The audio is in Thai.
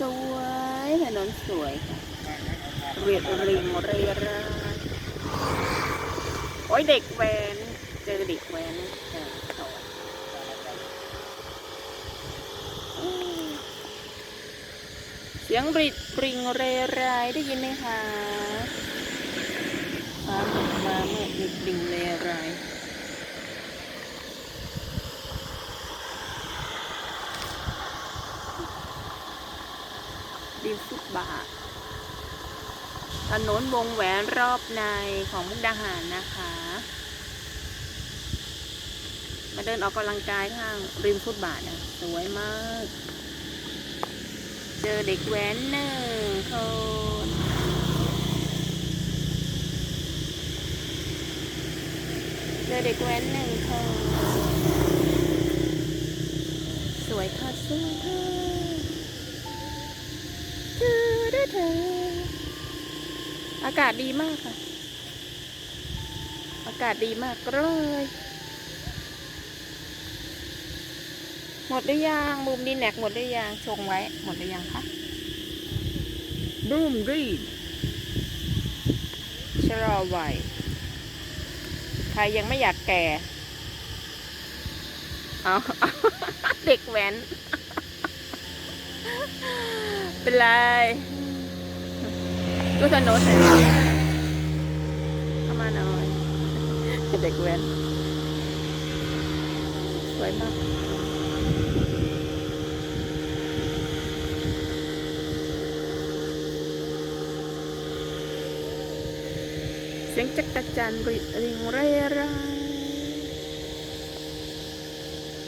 สวย ถนนสวยเรียดริงเรียราโอ้ยเด็กแวนเจอเด็กแวนเสียงริดปริงเรไรได้ยินไหมคะฟ้าตกมาเมื่อริดริงเรไร ริมฟุตบาทถนนวงแหวนรอบในของมุกดาหารนะคะ มาเดินออกกำลังกายข้างริมฟุตบาทนะสวยมาก เจอเด็กแว้นหนึ่งคนเจอเด็กแว้นหนึ่งคน อากาศดีมากค่ะ อากาศดีมากเลย หมดหรือยังบูมดีแน็กหมดหรือยังชงไว้ หมดหรือยังคะบูมดีชะลอไว้ใครยังไม่อยากแก่เอาเด็กแว้น เป็นไร ดูถนนหน่อยเข้ามาณน่อยเด็กแว้นสวยมากเสียงจักรจันทร์ริริงเร่ไร